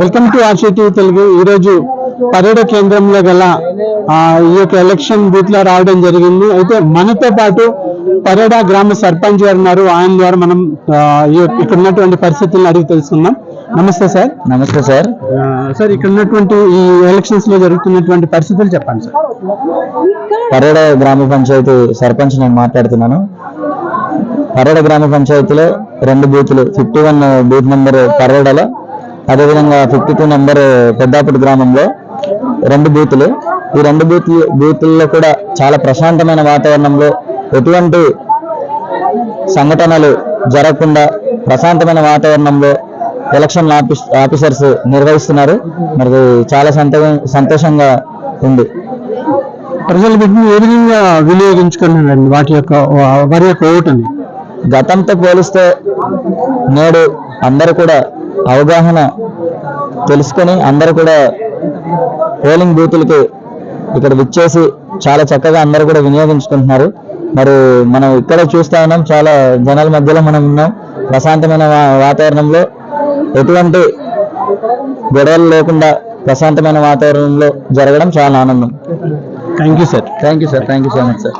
Welcome to RCT Telugu. ఈరోజు పర్యటన కేంద్రంలో గల ఈ యొక్క ఎలక్షన్ బూత్లో రావడం జరిగింది. అయితే మనతో పాటు పరేడ గ్రామ సర్పంచ్ గారు ఉన్నారు. ఆయన ద్వారా మనం ఇక్కడ ఉన్నటువంటి పరిస్థితులను అడిగి తెలుసుకుందాం. నమస్తే సార్. నమస్తే సార్. సార్ ఇక్కడ ఉన్నటువంటి ఈ ఎలక్షన్స్లో జరుగుతున్నటువంటి పరిస్థితులు చెప్పండి సార్. పర్యడ గ్రామ పంచాయతీ సర్పంచ్ నేను మాట్లాడుతున్నాను. పర్యడ గ్రామ పంచాయతీలో రెండు బూతులు ఫిఫ్టీ వన్ బూత్ నెంబర్ పర్యడలో అదేవిధంగా ఫిఫ్టీ టూ నెంబర్ పెద్దాపుటి గ్రామంలో రెండు బూతులు. ఈ రెండు బూత్ బూతుల్లో కూడా చాలా ప్రశాంతమైన వాతావరణంలో ఎటువంటి సంఘటనలు జరగకుండా ప్రశాంతమైన వాతావరణంలో ఎలక్షన్ ఆఫీస్ ఆఫీసర్స్ నిర్వహిస్తున్నారు. మరి చాలా సంతో సంతోషంగా ఉంది. ప్రజలు వీటిని ఏ విధంగా వినియోగించుకున్నారండి? వాటి యొక్క వారి యొక్క ఓటుని? గతంతో పోలిస్తే నేడు అందరూ కూడా అవగాహన తెలుసుకొని అందరూ కూడా పోలింగ్ బూతులకి ఇక్కడ విచ్చేసి చాలా చక్కగా అందరూ కూడా వినియోగించుకుంటున్నారు. మరి మనం ఇక్కడ చూస్తా ఉన్నాం చాలా జనాల మధ్యలో మనం ఉన్నాం. ప్రశాంతమైన వాతావరణంలో ఎటువంటి గొడవలు లేకుండా ప్రశాంతమైన వాతావరణంలో జరగడం చాలా ఆనందం. Thank you sir thank you sir thank you so much sir